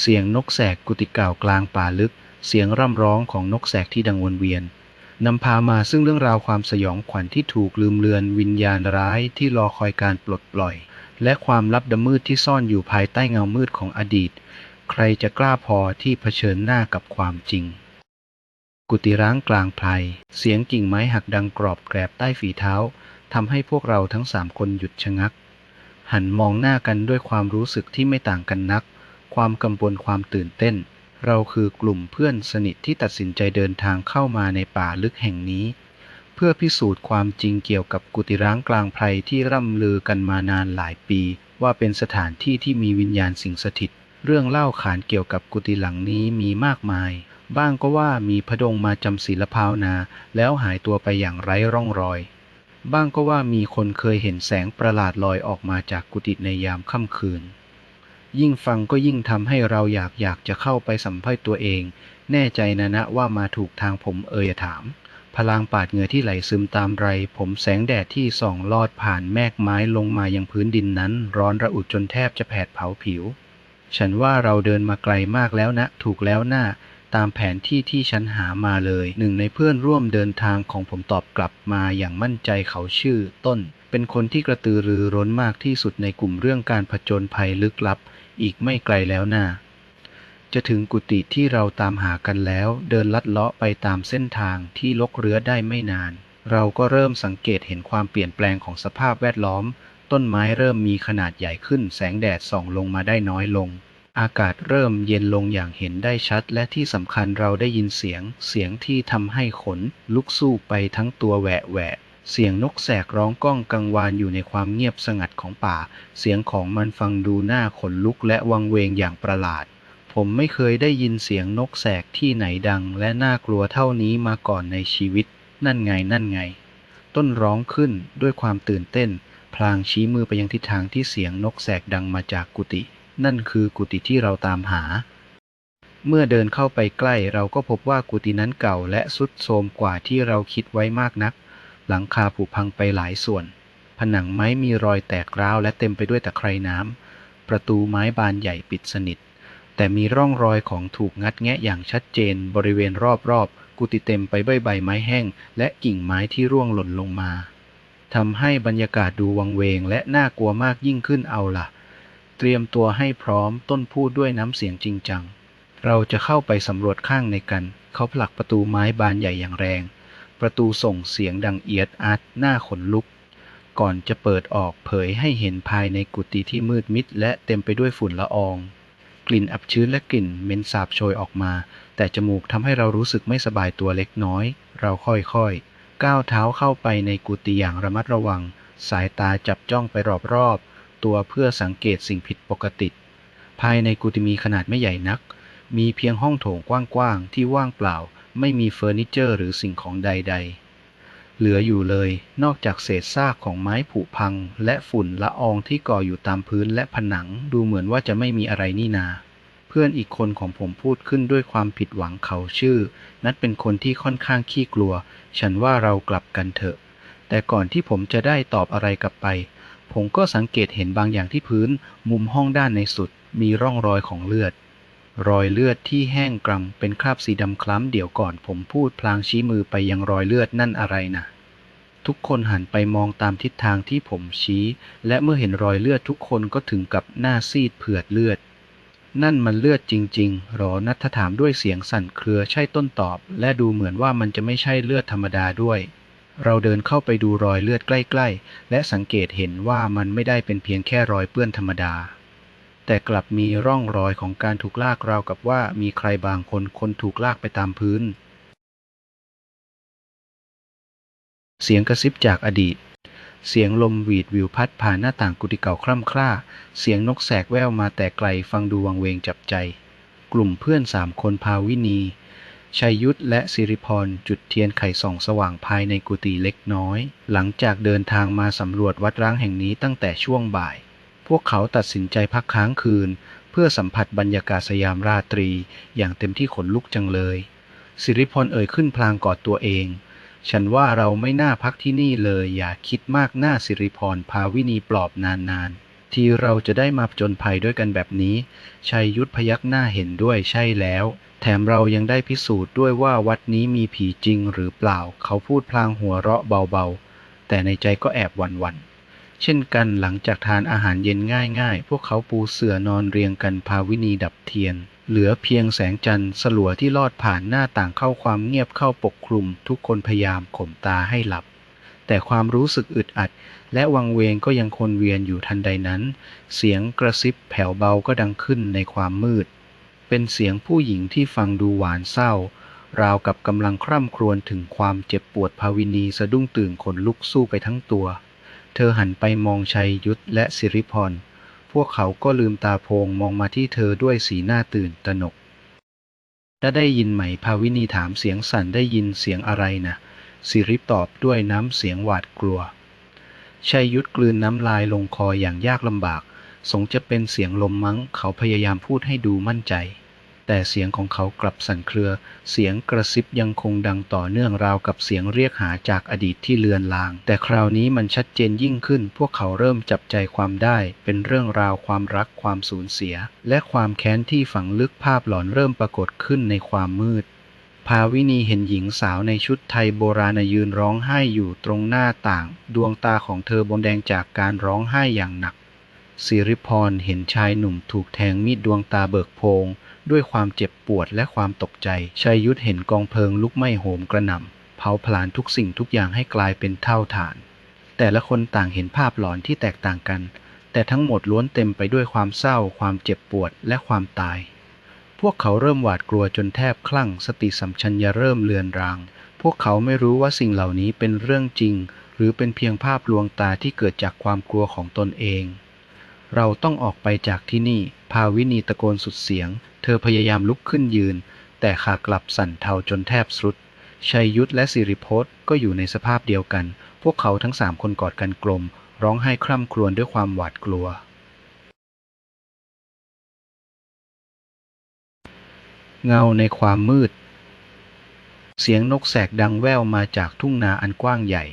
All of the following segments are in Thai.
เสียงนกแสกกุฏิเก่ากลางป่าลึก เสียงร่ำร้องของนกแสกที่ดังวนเวียนนำพามาซึ่งเรื่องราวความสยองขวัญที่ถูกลืมเลือนวิญญาณร้ายที่รอคอยการปลดปล่อย และความลับดำมืดที่ซ่อนอยู่ภายใต้เงามืดของอดีต ใครจะกล้าพอที่เผชิญหน้ากับความจริง กุฏิร้างกลางไพรเสียงกิ่งไม้หักดังกรอบแกรบใต้ฝีเท้าทำให้พวกเราทั้งสามคนหยุดชะงัก หันมองหน้ากันด้วยความรู้สึกที่ไม่ต่างกันนัก ความกำปวนความตื่นเต้น เราคือกลุ่มเพื่อนสนิทที่ตัดสินใจเดินทางเข้ามาในป่าลึกแห่งนี้ เพื่อพิสูจน์ความจริงเกี่ยวกับกุฏิร้างกลางไพรที่ร่ำลือกันมานานหลายปี ว่าเป็นสถานที่ที่มีวิญญาณสิงสถิต เรื่องเล่าขานเกี่ยวกับกุฏิหลังนี้มีมากมาย บ้างก็ว่ามีพระดงมาจำศีลภาวนา แล้วหายตัวไปอย่างไร้ร่องรอยบ้างก็ว่ามีคนเคยเห็นแสงประหลาดลอยออกมาจากกุฏิในยามค่ำคืน ยิ่งฟังก็ยิ่งทำให้เราอยากอยากจะเข้าไปสัมภาษณ์ตัวเอง แน่ใจนะนะว่ามาถูกทางผมเอ่ยถาม พลางปาดเหงื่อที่ไหลซึมตามไร ผมแสงแดดที่ส่องลอดผ่านแมกไม้ลงมายังพื้นดินนั้น ร้อนระอุจนแทบจะแผดเผาผิว ฉันว่าเราเดินมาไกลมากแล้วนะ ถูกแล้วหนะ่าตามแผนที่ที่ฉันหามาเลย หนึ่งในเพื่อนร่วมเดินทางของผมตอบกลับมาอย่างมั่นใจเขาชื่อต้น เป็นคนที่กระตือรือร้นมากที่สุดในกลุ่มเรื่องการผจญภัยลึกลับ อีกไม่ไกลแล้วนะ่าจะถึงกุฏิที่เราตามหากันแล้ว เดินลัดเลาะไปตามเส้นทางที่ลกเรือได้ไม่นาน เราก็เริ่มสังเกตเห็นความเปลี่ยนแปลงของสภาพแวดล้อม ต้นไม้เริ่มมีขนาดใหญ่ขึ้น แสงแดดส่องลงมาได้น้อยลง อากาศเริ่มเย็นลงอย่างเห็นได้ชัด และที่สำคัญเราได้ยินเสียง เสียงที่ทำให้ขน ลุกสู้ไปทั้งตัวแหวะแหวะ เสียงนกแสกร้องก้องกังวานอยู่ในความเงียบสงัดของป่า เสียงของมันฟังดูหน้าขนลุกและวังเวงอย่างประหลาด ผมไม่เคยได้ยินเสียงนกแสกที่ไหนดัง และน่ากลัวเท่านี้มาก่อนในชีวิต นั่นไงนั่นไง ต้นร้องขึ้นด้วยความตื่นเต้น พลางชี้มือไปยังทิศทางที่เสียงนกแสกดังมาจากกุฏินั่นคือกุฏิที่เราตามหา เมื่อเดินเข้าไปใกล้เราก็พบว่ากุฏินั้นเก่าและสุดโทรมกว่าที่เราคิดไว้มากนัก หลังคาผุพังไปหลายส่วน ผนังไม้มีรอยแตกร้าวและเต็มไปด้วยตะไคร่น้ำ ประตูไม้บานใหญ่ปิดสนิท แต่มีร่องรอยของถูกงัดแงะอย่างชัดเจนบริเวณรอบๆ กุฏิเต็มไปด้วยใบไม้แห้ง และกิ่งไม้ที่ร่วงหล่นลงมาทำให้บรรยากาศดูวังเวงและน่ากลัวมากยิ่งขึ้นเอาล่ะ เตรียมตัวให้พร้อมต้นพูดด้วยน้ำเสียงจริงจัง เราจะเข้าไปสำรวจข้างในกัน เขาผลักประตูไม้บานใหญ่อย่างแรง ประตูส่งเสียงดังเอียดอาร์ตหน้าขนลุก ก่อนจะเปิดออกเผยให้เห็นภายในกุฏิที่มืดมิดและเต็มไปด้วยฝุ่นละออง กลิ่นอับชื้นและกลิ่นเหม็นสาบโชยออกมา แต่จมูกทำให้เรารู้สึกไม่สบายตัวเล็กน้อย เราค่อยๆ ก้าวเท้าเข้าไปในกุฏิอย่างระมัดระวัง สายตาจับจ้องไปรอบๆ ตัวเพื่อสังเกตสิ่งผิดปกติ ภายในกุฏิมีขนาดไม่ใหญ่นัก มีเพียงห้องโถงกว้างๆที่ว่างเปล่า ไม่มีเฟอร์นิเจอร์หรือสิ่งของใด ๆ เหลืออยู่เลยนอกจากเศษซากของไม้ผุพัง และฝุ่นละอองที่ก่ออยู่ตามพื้นและผนังดูเหมือนว่าจะไม่มีอะไรนี่นา เพื่อนอีกคนของผมพูดขึ้นด้วยความผิดหวังเขาชื่อ นัดเป็นคนที่ค่อนข้างขี้กลัว ฉันว่าเรากลับกันเถอะ แต่ก่อนที่ผมจะได้ตอบอะไรกลับไป ผมก็สังเกตเห็นบางอย่างที่พื้น มุมห้องด้านในสุด มีร่องรอยของเลือด รอยเลือดที่แห้งกรังเป็นคราบสีดำคล้ำเดี๋ยวก่อนผมพูดพลางชี้มือไปยังรอยเลือดนั่นอะไรนะทุกคนหันไปมองตามทิศทางที่ผมชี้ และเมื่อเห็นรอยเลือดทุกคนก็ถึงกับหน้าซีดเผือดเลือด นั่นมันเลือดจริง ๆ หรอนัทถามด้วยเสียงสั่นเครือใช่ต้นตอบ และดูเหมือนว่ามันจะไม่ใช่เลือดธรรมดาด้วย เราเดินเข้าไปดูรอยเลือดใกล้ ๆ และสังเกตเห็นว่ามันไม่ได้เป็นเพียงแค่รอยเปื้อนธรรมดา แต่กลับมีร่องรอยของการถูกลากราวกับว่ามีใครบางคนคนถูกลากไปตามพื้น เสียงกระซิบจากอดีต เสียงลมหวีดวิวพัดผ่านหน้าต่างกุฏิเก่าคร่ำคร่า เสียงนกแสกแววมาแต่ไกลฟังดูวังเวงจับใจ กลุ่มเพื่อนสามคนพาวินีชัยยุทธและสิริพรจุดเทียนไขส่องสว่างภายในกุฏิเล็กน้อย หลังจากเดินทางมาสำรวจวัดร้างแห่งนี้ตั้งแต่ช่วงบ่าย พวกเขาตัดสินใจพักค้างคืน เพื่อสัมผัสบรรยากาศสยามราตรี อย่างเต็มที่ขนลุกจังเลย สิริพรเอ่ยขึ้นพลางกอดตัวเอง ฉันว่าเราไม่น่าพักที่นี่เลย อย่าคิดมากหน้าสิริพรพาวินีปลอบนานๆ ที่เราจะได้มาจนภัยด้วยกันแบบนี้ ชัยยุทธพยักหน้าเห็นด้วยใช่แล้ว แถมเรายังได้พิสูจน์ด้วยว่าวัดนี้มีผีจริงหรือเปล่า เขาพูดพลางหัวเราะเบาๆ แต่ในใจก็แอบหวั่นๆ เช่นกันหลังจากทานอาหารเย็นง่ายๆ พวกเขาปูเสื่อนอนเรียงกันพาวินีดับเทียน เหลือเพียงแสงจันทร์สลัวที่ลอดผ่านหน้าต่างเข้าความเงียบเข้าปกคลุม ทุกคนพยายามข่มตาให้หลับ แต่ความรู้สึกอึดอัด และวังเวงก็ยังคนเวียนอยู่ทันใดนั้น เสียงกระซิบแผ่วเบาก็ดังขึ้นในความมืด เป็นเสียงผู้หญิงที่ฟังดูหวานเศร้า ราวกับกำลังคร่ำครวญถึงความเจ็บปวดภาวินีสะดุ้งตื่นขนลุกสู้ไปทั้งตัว เธอหันไปมองชัยยุทธและสิริพร พวกเขาก็ลืมตาโพงมองมาที่เธอด้วยสีหน้าตื่นตระหนกได้ได้ยินไหมภาวินีถามเสียงสั่นได้ยินเสียงอะไรนะสิริตอบด้วยน้ำเสียงหวาดกลัวชัยยุทธกลืนน้ำลายลงคออย่างยากลำบาก สงจะเป็นเสียงลมมั้ง เขาพยายามพูดให้ดูมั่นใจ แต่เสียงของเขากลับสั่นเครือ เสียงกระซิบยังคงดังต่อเนื่องราวกับเสียงเรียกหาจากอดีตที่เลือนลาง แต่คราวนี้มันชัดเจนยิ่งขึ้น พวกเขาเริ่มจับใจความได้ เป็นเรื่องราวความรักความสูญเสีย และความแค้นที่ฝังลึกภาพหลอนเริ่มปรากฏขึ้นในความมืดภาวินีเห็นหญิงสาวในชุดไทยโบราณยืนร้องไห้อยู่ตรงหน้าต่าง ดวงตาของเธอบนแดงจากการร้องไห้อย่างหนักสิริพรเห็นชายหนุ่มถูกแทงมีดดวงตาเบิกโพง ด้วยความเจ็บปวดและความตกใจชัยยุทธเห็นกองเพลิงลุกไหม้โหมกระหน่ำเผาผลาญทุกสิ่งทุกอย่างให้กลายเป็นเท่าฐาน แต่ละคนต่างเห็นภาพหลอนที่แตกต่างกัน แต่ทั้งหมดล้วนเต็มไปด้วยความเศร้า ความเจ็บปวดและความตาย พวกเขาเริ่มหวาดกลัวจนแทบคลั่ง สติสัมชัญญะเริ่มเลือนราง พวกเขาไม่รู้ว่าสิ่งเหล่านี้เป็นเรื่องจริง หรือเป็นเพียงภาพลวงตาที่เกิดจากความกลัวของตนเอง เราต้องออกไปจากที่นี่ ภาวินีตะโกนสุดเสียง เธอพยายามลุกขึ้นยืน แต่ขากลับสั่นเทาจนแทบสุด ชัยยุทธและสิริพจน์ก็อยู่ในสภาพเดียวกัน พวกเขาทั้งสามคนกอดกันกลม ร้องไห้คร่ำครวญด้วยความหวาดกลัว เงาในความมืด เสียงนกแสกดังแว่วมาจากทุ่งนาอันกว้างใหญ่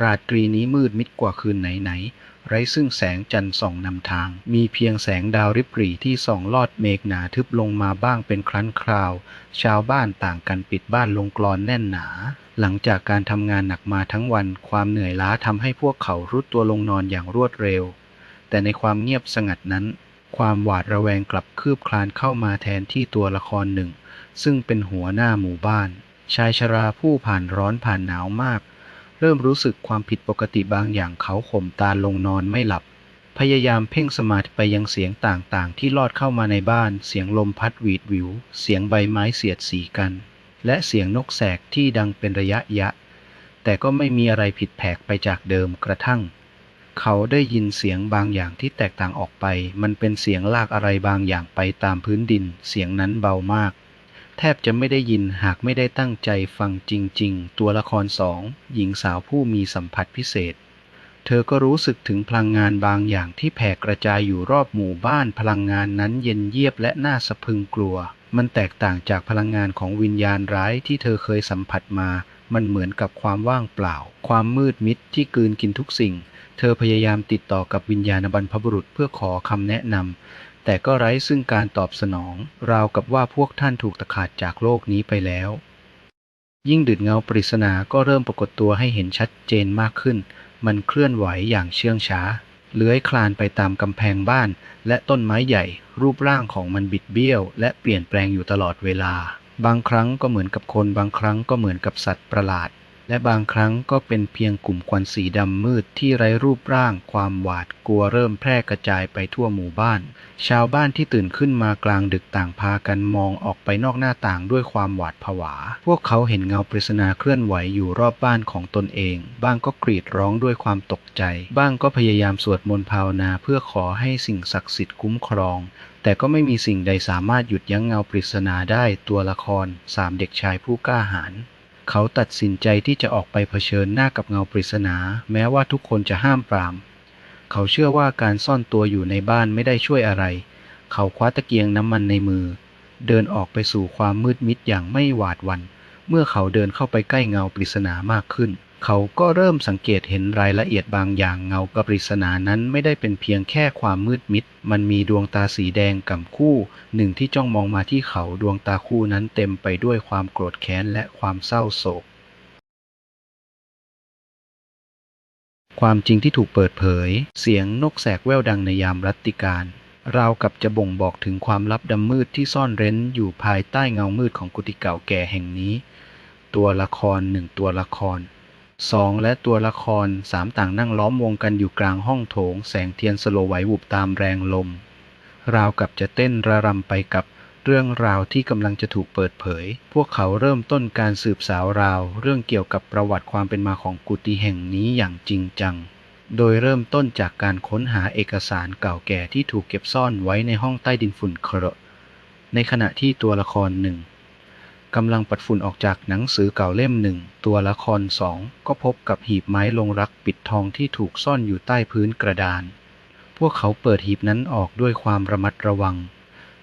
ราตรีนี้มืดมิดกว่าคืนไหนๆ ไร้ซึ่งแสงจันทร์ส่องนำทาง มีเพียงแสงดาวริบหรี่ที่ส่องลอดเมฆหนาทึบลงมาบ้างเป็นครั้นคราว ชาวบ้านต่างกันปิดบ้านลงกรอนแน่นหนา หลังจากการทำงานหนักมาทั้งวัน ความเหนื่อยล้าทำให้พวกเขารุดตัวลงนอนอย่างรวดเร็ว แต่ในความเงียบสงัดนั้น ความหวาดระแวงกลับคืบคลานเข้ามาแทนที่ตัวละครหนึ่ง ซึ่งเป็นหัวหน้าหมู่บ้าน ชายชราผู้ผ่านร้อนผ่านหนาวมาก เริ่มรู้สึกความผิดปกติบางอย่างเขาข่มตาลงนอนไม่หลับ พยายามเพ่งสมาธิไปยังเสียงต่างๆ ที่ลอดเข้ามาในบ้าน เสียงลมพัดหวีดวิว เสียงใบไม้เสียดสีกัน และเสียงนกแสกที่ดังเป็นระยะยะ แต่ก็ไม่มีอะไรผิดแผกไปจากเดิมกระทั่ง เขาได้ยินเสียงบางอย่างที่แตกต่างออกไป มันเป็นเสียงลากอะไรบางอย่างไปตามพื้นดิน เสียงนั้นเบามาก แทบจะไม่ได้ยินหากไม่ได้ตั้งใจฟังจริง ๆ ตัวละครสองหญิงสาวผู้มีสัมผัสพิเศษ เธอก็รู้สึกถึงพลังงานบางอย่างที่แผ่กระจายอยู่รอบหมู่บ้านพลังงานนั้นเย็นเยียบและน่าสะพึงกลัว มันแตกต่างจากพลังงานของวิญญาณร้ายที่เธอเคยสัมผัสมา มันเหมือนกับความว่างเปล่า ความมืดมิดที่กืนกินทุกสิ่ง เธอพยายามติดต่อกับวิญญาณบรรพบุรุษเพื่อขอคำแนะนำ แต่ก็ไร้ซึ่งการตอบสนอง ราวกับว่าพวกท่านถูกตะขาดจากโลกนี้ไปแล้ว ยิ่งดึดเงาปริศนาก็เริ่มปรากฏตัวให้เห็นชัดเจนมากขึ้น มันเคลื่อนไหวอย่างเชื่องช้า เลื้อยคลานไปตามกำแพงบ้าน และต้นไม้ใหญ่ รูปร่างของมันบิดเบี้ยว และเปลี่ยนแปลงอยู่ตลอดเวลา บางครั้งก็เหมือนกับคน บางครั้งก็เหมือนกับสัตว์ประหลาด และบางครั้งก็เป็นเพียงกลุ่มควันสีดำมืดที่ไร้รูปร่าง ความหวาดกลัวเริ่มแพร่กระจายไปทั่วหมู่บ้าน ชาวบ้านที่ตื่นขึ้นมากลางดึกต่างพากันมองออกไปนอกหน้าต่างด้วยความหวาดผวา พวกเขาเห็นเงาปริศนาเคลื่อนไหวอยู่รอบบ้านของตนเอง บ้างก็กรีดร้องด้วยความตกใจ บ้างก็พยายามสวดมนต์ภาวนาเพื่อขอให้สิ่งศักดิ์สิทธิ์คุ้มครองแต่ก็ไม่มีสิ่งใดสามารถหยุดยั้งเงาปริศนาได้ตัวละครสามเด็กชายผู้กล้าหาญ เขาตัดสินใจที่จะออกไปเผชิญหน้ากับเงาปริศนา แม้ว่าทุกคนจะห้ามปราม เขาเชื่อว่าการซ่อนตัวอยู่ในบ้านไม่ได้ช่วยอะไร เขาคว้าตะเกียงน้ำมันในมือ เดินออกไปสู่ความมืดมิดอย่างไม่หวาดวัน เมื่อเขาเดินเข้าไปใกล้เงาปริศนามากขึ้น เขาก็เริ่มสังเกตเห็นรายละเอียดบางอย่างเงากปริศนานั้นไม่ได้เป็นเพียงแค่ความมืดมิด มันมีดวงตาสีแดงกำคู่ หนึ่งที่จ้องมองมาที่เขาดวงตาคู่นั้นเต็มไปด้วยความโกรธแค้นและความเศร้าโศก ความจริงที่ถูกเปิดเผย เสียงนกแสกแว่วดังในยามรัตติการราวกับจะบ่งบอกถึงความลับดำมืดที่ซ่อนเร้นอยู่ภายใต้เงามืดของกุฏิเก่าแก่แห่งนี้ ตัวละครหนึ่งตัวละคร สองและตัวละครสามต่างนั่งล้อมวงกันอยู่กลางห้องโถง แสงเทียนสโลไหววุบตามแรงลม ราวกับจะเต้นระรำไปกับเรื่องราวที่กำลังจะถูกเปิดเผย พวกเขาเริ่มต้นการสืบสาวราว เรื่องเกี่ยวกับประวัติความเป็นมาของกุฏิแห่งนี้อย่างจริงจัง โดยเริ่มต้นจากการค้นหาเอกสารเก่าแก่ที่ถูกเก็บซ่อนไว้ในห้องใต้ดินฝุ่นเคราะห์ในขณะที่ตัวละครหนึ่ง กำลังปัดฝุ่นออกจากหนังสือเก่าเล่มหนึ่งตัวละครสองก็พบกับหีบไม้ลงรักปิดทองที่ถูกซ่อนอยู่ใต้พื้นกระดาน พวกเขาเปิดหีบนั้นออกด้วยความระมัดระวัง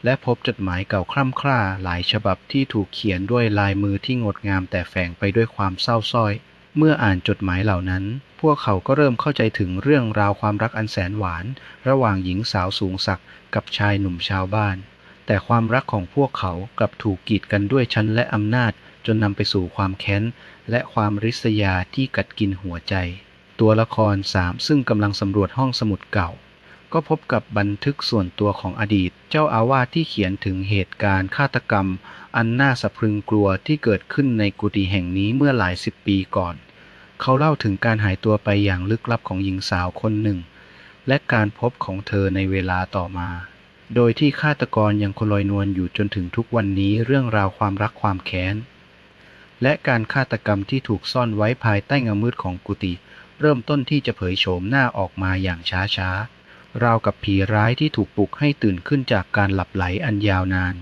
และพบจดหมายเก่าคร่ำคร่าหลายฉบับที่ถูกเขียนด้วยลายมือที่งดงามแต่แฝงไปด้วยความเศร้าส้อย เมื่ออ่านจดหมายเหล่านั้น พวกเขาก็เริ่มเข้าใจถึงเรื่องราวความรักอันแสนหวาน ระหว่างหญิงสาวสูงศักดิ์กับชายหนุ่มชาวบ้าน แต่ความรักของพวกเขากลับถูกกีดกันด้วยชั้นและอำนาจ จนนำไปสู่ความแค้น และความริษยาที่กัดกินหัวใจ ตัวละครสามซึ่งกำลังสำรวจห้องสมุดเก่า ก็พบกับบันทึกส่วนตัวของอดีต เจ้าอาวาสที่เขียนถึงเหตุการณ์ฆาตกรรม อันน่าสะพรึงกลัวที่เกิดขึ้นในกุฏิแห่งนี้เมื่อหลายสิบปีก่อน เขาเล่าถึงการหายตัวไปอย่างลึกลับของหญิงสาวคนหนึ่ง และการพบของเธอในเวลาต่อมา โดยที่ฆาตกรยังคลอยนวลอยู่จนถึงทุกวันนี้เรื่องราวความรักความแค้น และการฆาตกรรมที่ถูกซ่อนไว้ภายใต้เงามืดของกุฏิเริ่มต้นที่จะเผยโฉมหน้าออกมาอย่างช้าช้าราวกับผีร้ายที่ถูกปลุกให้ตื่นขึ้นจากการหลับไหลอันยาวนาน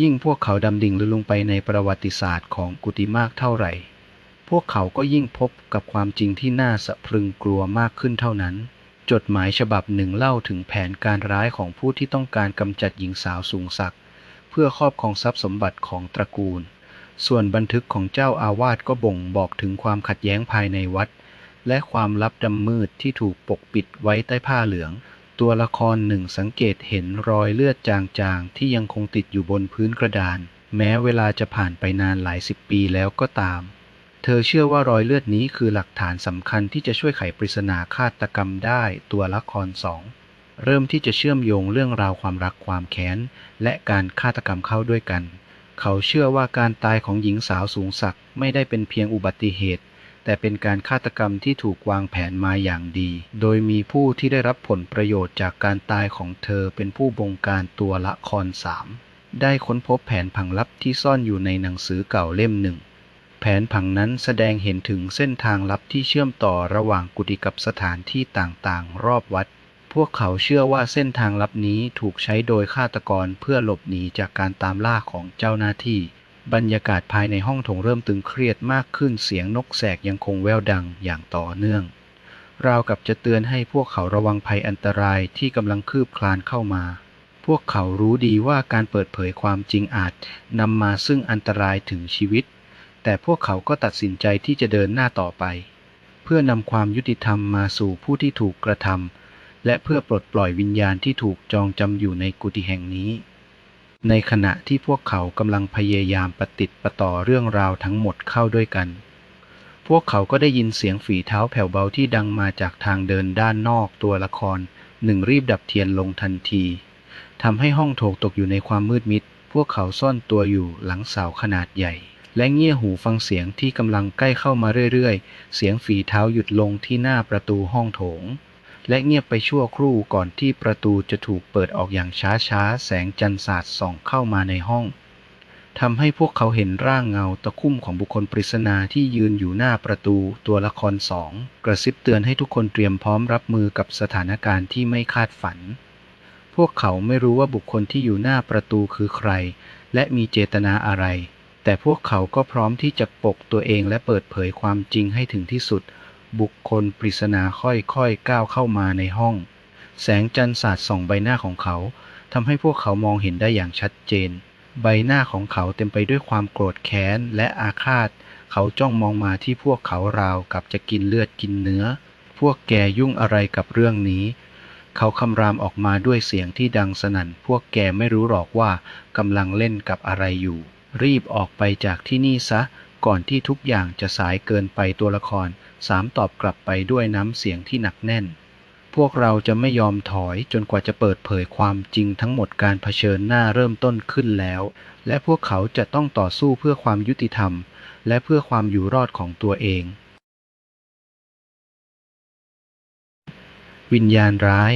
ยิ่งพวกเขาดำดิ่งลึกลงไปในประวัติศาสตร์ของกุฏิมากเท่าไหร่ พวกเขาก็ยิ่งพบกับความจริงที่น่าสะพรึงกลัวมากขึ้นเท่านั้น จดหมายฉบับหนึ่งเล่าถึงแผนการร้ายของผู้ที่ต้องการกำจัดหญิงสาวสูงศักดิ์เพื่อครอบครองทรัพย์สมบัติของตระกูล ส่วนบันทึกของเจ้าอาวาสก็บ่งบอกถึงความขัดแย้งภายในวัด และความลับดำมืดที่ถูกปกปิดไว้ใต้ผ้าเหลือง ตัวละครหนึ่งสังเกตเห็นรอยเลือดจางๆ ที่ยังคงติดอยู่บนพื้นกระดาน แม้เวลาจะผ่านไปนานหลายสิบปีแล้วก็ตาม เธอเชื่อว่ารอยเลือดนี้คือหลักฐานสำคัญที่จะช่วยไขปริศนาฆาตกรรมได้ตัวละครสองเริ่มที่จะเชื่อมโยงเรื่องราวความรักความแค้น และการฆาตกรรมเข้าด้วยกัน เขาเชื่อว่าการตายของหญิงสาวสูงศักดิ์ไม่ได้เป็นเพียงอุบัติเหตุ แต่เป็นการฆาตกรรมที่ถูกวางแผนมาอย่างดี โดยมีผู้ที่ได้รับผลประโยชน์จากการตายของเธอเป็นผู้บงการตัวละครสามได้ค้นพบแผนผังลับที่ซ่อนอยู่ในหนังสือเก่าเล่มหนึ่ง แผนผังนั้นแสดงเห็นถึงเส้นทางลับที่เชื่อมต่อระหว่างกุฏิกับสถานที่ต่างๆ รอบวัด พวกเขาเชื่อว่าเส้นทางลับนี้ถูกใช้โดยฆาตกรเพื่อหลบหนีจากการตามล่าของเจ้าหน้าที่ บรรยากาศภายในห้องถงเริ่มตึงเครียดมากขึ้นเสียงนกแสกยังคงแววดังอย่างต่อเนื่อง ราวกับจะเตือนให้พวกเขาระวังภัยอันตรายที่กำลังคืบคลานเข้ามาพวกเขารู้ดีว่าการเปิดเผยความจริงอาจนำมาซึ่งอันตรายถึงชีวิต แต่พวกเขาก็ตัดสินใจที่จะเดินหน้าต่อไป เพื่อนำความยุติธรรมมาสู่ผู้ที่ถูกกระทำและเพื่อปลดปล่อยวิญญาณที่ถูกจองจำอยู่ในกุฏิแห่งนี้ ในขณะที่พวกเขากำลังพยายามปฏิติดประต่อเรื่องราวทั้งหมดเข้าด้วยกัน พวกเขาก็ได้ยินเสียงฝีเท้าแผ่วเบาที่ดังมาจากทางเดินด้านนอกตัวละครหนึ่งรีบดับเทียนลงทันทีทำให้ห้องโถงตกอยู่ในความมืดมิด พวกเขาซ่อนตัวอยู่หลังเสาขนาดใหญ่ และเงี่ยหูฟังเสียงที่กำลังใกล้เข้ามาเรื่อยๆ เสียงฝีเท้าหยุดลงที่หน้าประตูห้องโถง และเงียบไปชั่วครู่ก่อนที่ประตูจะถูกเปิดออกอย่างช้าๆ แสงจันทร์สาดส่องเข้ามาในห้องทำให้พวกเขาเห็นร่างเงาตะคุ่มของบุคคลปริศนาที่ยืนอยู่หน้าประตูตัวละครสองกระซิบเตือนให้ทุกคนเตรียมพร้อมรับมือกับสถานการณ์ที่ไม่คาดฝัน พวกเขาไม่รู้ว่าบุคคลที่อยู่หน้าประตูคือใคร และมีเจตนาอะไร แต่พวกเขาก็พร้อมที่จะปกตัวเองและเปิดเผยความจริงให้ถึงที่สุด บุคคลปริศนาค่อยๆก้าวเข้ามาในห้อง แสงจันทร์สาดส่องใบหน้าของเขาทำให้พวกเขามองเห็นได้อย่างชัดเจน ใบหน้าของเขาเต็มไปด้วยความโกรธแค้นและอาฆาต เขาจ้องมองมาที่พวกเขาราวกับจะกินเลือดกินเนื้อ พวกแกยุ่งอะไรกับเรื่องนี้ เขาคำรามออกมาด้วยเสียงที่ดังสนั่น พวกแกไม่รู้หรอกว่ากำลังเล่นกับอะไรอยู่ รีบออกไปจากที่นี่ซะ ก่อนที่ทุกอย่างจะสายเกินไปตัวละครสามตอบกลับไปด้วยน้ำเสียงที่หนักแน่น พวกเราจะไม่ยอมถอยจนกว่าจะเปิดเผยความจริงทั้งหมดการเผชิญหน้าเริ่มต้นขึ้นแล้ว และพวกเขาจะต้องต่อสู้เพื่อความยุติธรรม และเพื่อความอยู่รอดของตัวเอง วิญญาณร้าย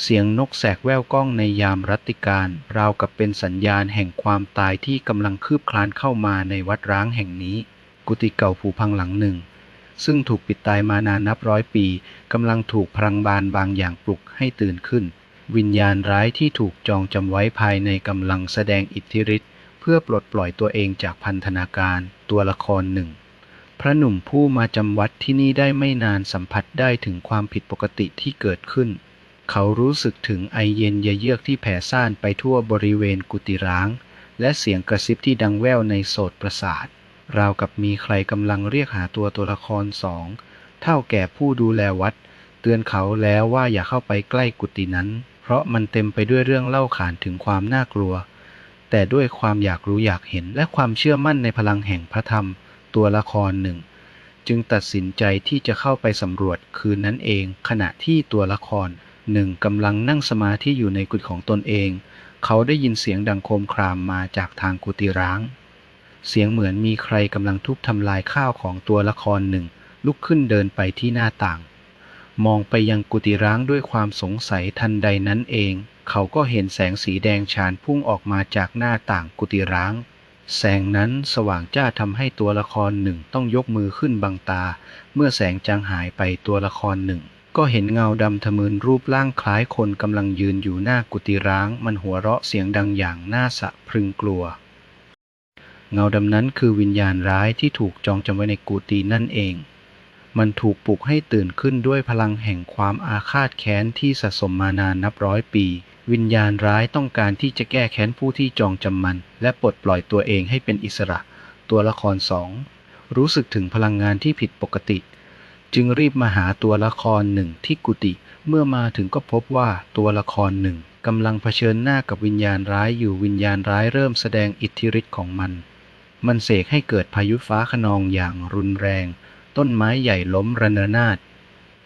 เสียงนกแสกแว่วก้องในยามรัตติการ ราวกับเป็นสัญญาณแห่งความตายที่กำลังคืบคลานเข้ามาในวัดร้างแห่งนี้ กุฏิเก่าผูพังหลังหนึ่ง ซึ่งถูกปิดตายมานานนับร้อยปีกำลังถูกพลังบานบางอย่างปลุกให้ตื่นขึ้น วิญญาณร้ายที่ถูกจองจำไว้ภายในกำลังแสดงอิทธิฤทธิ์เพื่อปลดปล่อยตัวเองจากพันธนาการตัวละครหนึ่งพระหนุ่มผู้มาจำวัดที่นี่ได้ไม่นานสัมผัสได้ถึงความผิดปกติที่เกิดขึ้น เขารู้สึกถึงไอเย็นเยือกที่แผ่ซ่านไปทั่วบริเวณกุฏิร้าง และเสียงกระซิบที่ดังแว่วในโสตประสาท ราวกับมีใครกำลังเรียกหาตัวตัวละครสองเท่าแก่ผู้ดูแลวัด เตือนเขาแล้วว่าอย่าเข้าไปใกล้กุฏินั้น เพราะมันเต็มไปด้วยเรื่องเล่าขานถึงความน่ากลัว แต่ด้วยความอยากรู้อยากเห็นและความเชื่อมั่นในพลังแห่งพระธรรม ตัวละครหนึ่ง จึงตัดสินใจที่จะเข้าไปสำรวจคืนนั้นเอง ขณะที่ตัวละคร หนึ่งกำลังนั่งสมาธิอยู่ในกุฏิของตนเอง เขาได้ยินเสียงดังโคมครามมาจากทางกุฏิร้าง เสียงเหมือนมีใครกำลังทุบทำลายข้าวของตัวละครหนึ่ง ลุกขึ้นเดินไปที่หน้าต่าง มองไปยังกุฏิร้างด้วยความสงสัยทันใดนั้นเอง เขาก็เห็นแสงสีแดงฉานพุ่งออกมาจากหน้าต่างกุฏิร้าง แสงนั้นสว่างจ้าทำให้ตัวละครหนึ่งต้องยกมือขึ้นบังตา เมื่อแสงจางหายไปตัวละครหนึ่ง ก็เห็นเงาดำทะมึนรูปร่างคล้ายคนกำลังยืนอยู่หน้ากุฏิร้าง มันหัวเราะเสียงดังอย่างน่าสะพรึงกลัว เงาดำนั้นคือวิญญาณร้ายที่ถูกจองจำไว้ในกุฏินั่นเอง มันถูกปลุกให้ตื่นขึ้นด้วยพลังแห่งความอาฆาตแค้นที่สะสมมานานนับร้อยปี วิญญาณร้ายต้องการที่จะแก้แค้นผู้ที่จองจำมัน และปลดปล่อยตัวเองให้เป็นอิสระ ตัวละครสองรู้สึกถึงพลังงานที่ผิดปกติ จึงรีบมาหาตัวละครหนึ่งที่กุฏิเมื่อมาถึงก็พบว่าตัวละครหนึ่งกำลังเผชิญหน้ากับวิญญาณร้ายอยู่วิญญาณร้ายเริ่มแสดงอิทธิฤทธิ์ของมัน มันเสกให้เกิดพายุฟ้าขนองอย่างรุนแรง ต้นไม้ใหญ่ล้มระเนระนาด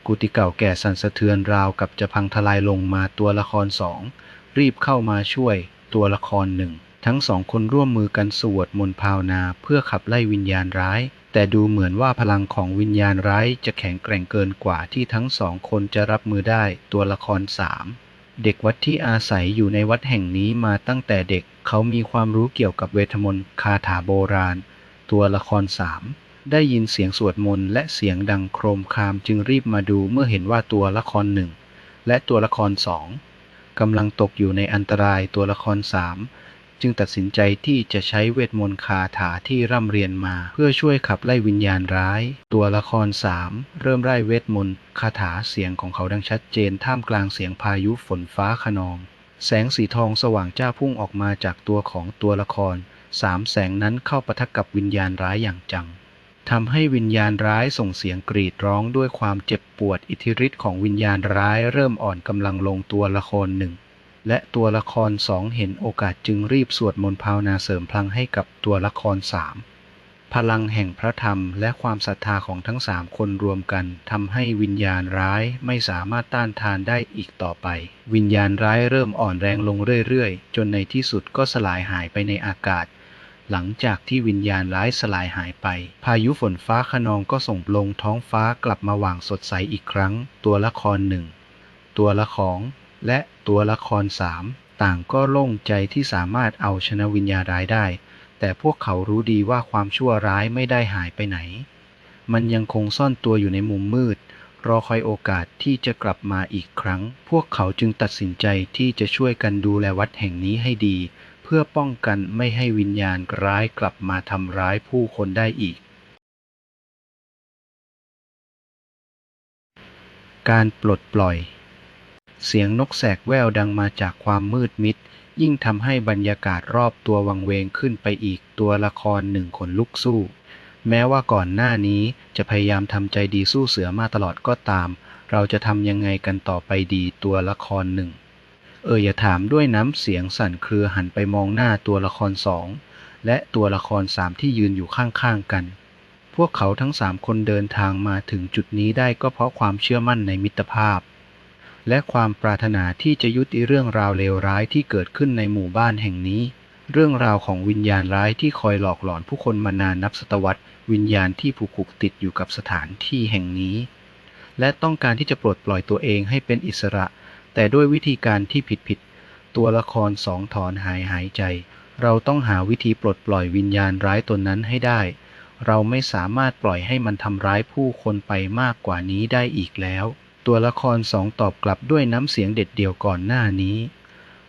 กุฏิเก่าแก่สั่นสะเทือนราวกับจะพังทลายลงมาตัวละครสองรีบเข้ามาช่วยตัวละครหนึ่งทั้งสองคนร่วมมือกันสวดมนต์ภาวนาเพื่อขับไล่วิญญาณร้าย แต่ดูเหมือนว่าพลังของวิญญาณร้ายจะแข็งแกร่งเกินกว่าที่ทั้งสองคนจะรับมือได้ตัวละครสามเด็กวัดที่อาศัยอยู่ในวัดแห่งนี้มาตั้งแต่เด็กเขามีความรู้เกี่ยวกับเวทมนต์คาถาโบราณ ตัวละครสามได้ยินเสียงสวดมนต์และเสียงดังโครมครามจึงรีบมาดูเมื่อเห็นว่าตัวละครหนึ่งและตัวละครสองกำลังตกอยู่ในอันตรายตัวละครสาม จึงตัดสินใจที่จะใช้เวทมนต์คาถาที่ร่ำเรียนมา เพื่อช่วยขับไล่วิญญาณร้าย ตัวละครสามเริ่มไล่เวทมนต์คาถาเสียงของเขาดังชัดเจนท่ามกลางเสียงพายุฝนฟ้าขนอง แสงสีทองสว่างจ้าพุ่งออกมาจากตัวของตัวละครสามแสงนั้นเข้าปะทะกับวิญญาณร้ายอย่างจังทำให้วิญญาณร้ายส่งเสียงกรีดร้องด้วยความเจ็บปวดอิทธิฤทธิ์ของวิญญาณร้ายเริ่มอ่อนกำลังลงตัวละครหนึ่ง และตัวละครสองเห็นโอกาสจึงรีบสวดมนต์ภาวนาเสริมพลังให้กับตัวละครสามพลังแห่งพระธรรมและความศรัทธาของทั้งสามคนรวมกันทำให้วิญญาณร้ายไม่สามารถต้านทานได้อีกต่อไป วิญญาณร้ายเริ่มอ่อนแรงลงเรื่อยๆ จนในที่สุดก็สลายหายไปในอากาศ หลังจากที่วิญญาณร้ายสลายหายไป พายุฝนฟ้าขนองก็ส่งลงท้องฟ้ากลับมาว่างสดใสอีกครั้ง ตัวละครหนึ่งตัวละคร และตัวละครสามต่างก็โล่งใจที่สามารถเอาชนะวิญญาณร้ายได้ แต่พวกเขารู้ดีว่าความชั่วร้ายไม่ได้หายไปไหน มันยังคงซ่อนตัวอยู่ในมุมมืด รอคอยโอกาสที่จะกลับมาอีกครั้ง พวกเขาจึงตัดสินใจที่จะช่วยกันดูแลวัดแห่งนี้ให้ดี เพื่อป้องกันไม่ให้วิญญาณร้ายกลับมาทำร้ายผู้คนได้อีกการปลดปล่อย เสียงนกแสกแว่วดังมาจากความมืดมิด ยิ่งทำให้บรรยากาศรอบตัววังเวงขึ้นไปอีกตัวละครหนึ่งขนลุกสู้ แม้ว่าก่อนหน้านี้จะพยายามทำใจดีสู้เสือมาตลอดก็ตาม เราจะทำยังไงกันต่อไปดีตัวละครหนึ่ง เอออย่าถามด้วยน้ำเสียงสั่นเครือหันไปมองหน้าตัวละครสองและตัวละครสามที่ยืนอยู่ข้างๆกัน พวกเขาทั้งสามคนเดินทางมาถึงจุดนี้ได้ก็เพราะความเชื่อมั่นในมิตรภาพ และความปรารถนาที่จะยุติเรื่องราวเลวร้ายที่เกิดขึ้นในหมู่บ้านแห่งนี้ เรื่องราวของวิญญาณร้ายที่คอยหลอกหลอนผู้คนมานานนับศตวรรษ วิญญาณที่ผูกคุกติดอยู่กับสถานที่แห่งนี้ และต้องการที่จะปลดปล่อยตัวเองให้เป็นอิสระ แต่ด้วยวิธีการที่ผิดๆตัวละครสองถอนหายหายใจ เราต้องหาวิธีปลดปล่อยวิญญาณร้ายตนนั้นให้ได้ เราไม่สามารถปล่อยให้มันทำร้ายผู้คนไปมากกว่านี้ได้อีกแล้ว ตัวละครสองตอบกลับด้วยน้ำเสียงเด็ดเดี่ยวก่อนหน้านี้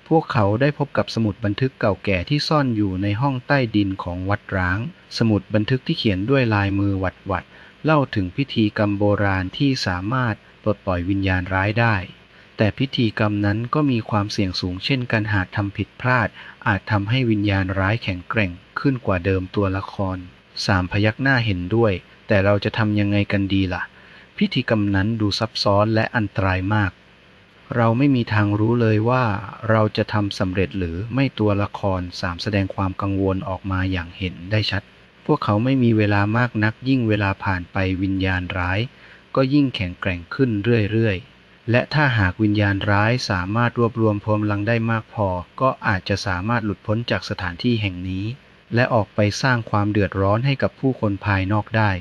พวกเขาได้พบกับสมุดบันทึกเก่าแก่ที่ซ่อนอยู่ในห้องใต้ดินของวัดร้าง สมุดบันทึกที่เขียนด้วยลายมือหวัดหวัดๆเล่าถึงพิธีกรรมโบราณที่สามารถปลดปล่อยวิญญาณร้ายได้ แต่พิธีกรรมนั้นก็มีความเสี่ยงสูงเช่นกันหากทำผิดพลาด อาจทำให้วิญญาณร้ายแข็งแกร่งขึ้นกว่าเดิมตัวละครสามพยักหน้าเห็นด้วย แต่เราจะทำยังไงกันดีล่ะ พิธีกรรมนั้นดูซับซ้อนและอันตรายมาก เราไม่มีทางรู้เลยว่าเราจะทำสำเร็จหรือไม่ตัวละครสามแสดงความกังวลออกมาอย่างเห็นได้ชัด พวกเขาไม่มีเวลามากนักยิ่งเวลาผ่านไปวิญญาณร้าย ก็ยิ่งแข็งแกร่งขึ้นเรื่อยๆ และถ้าหากวิญญาณร้ายสามารถรวบรวมพลังได้มากพอ ก็อาจจะสามารถหลุดพ้นจากสถานที่แห่งนี้ และออกไปสร้างความเดือดร้อนให้กับผู้คนภายนอกได้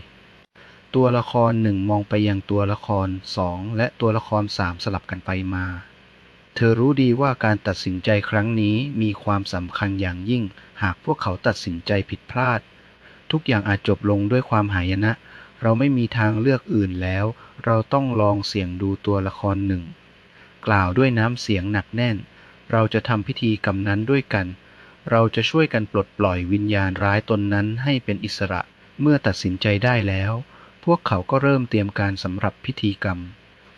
ตัวละครหนึ่งมองไปยังตัวละครสองและตัวละครสามสลับกันไปมา เธอรู้ดีว่าการตัดสินใจครั้งนี้มีความสำคัญอย่างยิ่ง หากพวกเขาตัดสินใจผิดพลาด ทุกอย่างอาจจบลงด้วยความหายนะ เราไม่มีทางเลือกอื่นแล้ว เราต้องลองเสี่ยงดูตัวละครหนึ่งกล่าวด้วยน้ำเสียงหนักแน่น เราจะทำพิธีกรรมนั้นด้วยกัน เราจะช่วยกันปลดปล่อยวิญญาณร้ายตนนั้นให้เป็นอิสระเมื่อตัดสินใจได้แล้ว พวกเขาก็เริ่มเตรียมการสำหรับพิธีกรรม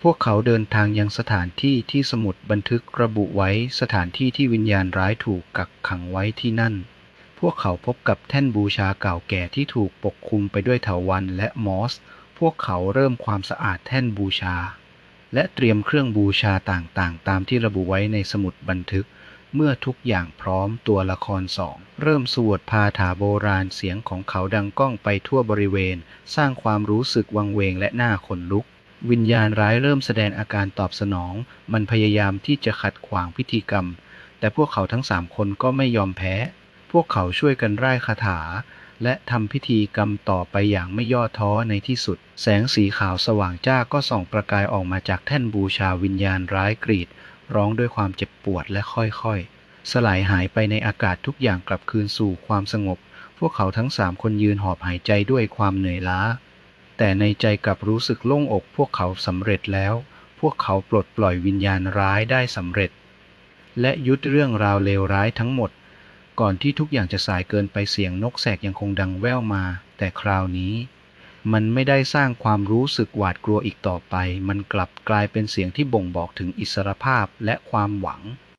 พวกเขาเดินทางยังสถานที่ที่สมุดบันทึกระบุไว้สถานที่ที่วิญญาณร้ายถูกกักขังไว้ที่นั่น พวกเขาพบกับแท่นบูชาเก่าแก่ที่ถูกปกคลุมไปด้วยเถาวัลย์และมอส พวกเขาเริ่มความสะอาดแท่นบูชา และเตรียมเครื่องบูชาต่างๆ ตามที่ระบุไว้ในสมุดบันทึก เมื่อทุกอย่างพร้อมตัวละครสอง เริ่มสวดพาถาโบราณเสียงของเขาดังก้องไปทั่วบริเวณ สร้างความรู้สึกวังเวงและหน้าขนลุก วิญญาณร้ายเริ่มแสดงอาการตอบสนอง มันพยายามที่จะขัดขวางพิธีกรรม แต่พวกเขาทั้งสามคนก็ไม่ยอมแพ้ พวกเขาช่วยกันร่ายคาถา และทำพิธีกรรมต่อไปอย่างไม่ย่อท้อในที่สุด แสงสีขาวสว่างจ้าก็ส่องประกายออกมาจากแท่นบูชาวิญญาณร้ายกรีด ร้องด้วยความเจ็บปวดและค่อยๆ สลายหายไปในอากาศทุกอย่างกลับคืนสู่ความสงบ พวกเขาทั้งสามคนยืนหอบหายใจด้วยความเหนื่อยล้า แต่ในใจกลับรู้สึกโล่งอกพวกเขาสำเร็จแล้ว พวกเขาปลดปล่อยวิญญาณร้ายได้สำเร็จ และยุดเรื่องราวเลวร้ายทั้งหมด ก่อนที่ทุกอย่างจะสายเกินไปเสียงนกแสกยังคงดังแว่วมา แต่คราวนี้ มันไม่ได้สร้างความรู้สึกหวาดกลัวอีกต่อไป มันกลับกลายเป็นเสียงที่บ่งบอกถึงอิสรภาพและความหวัง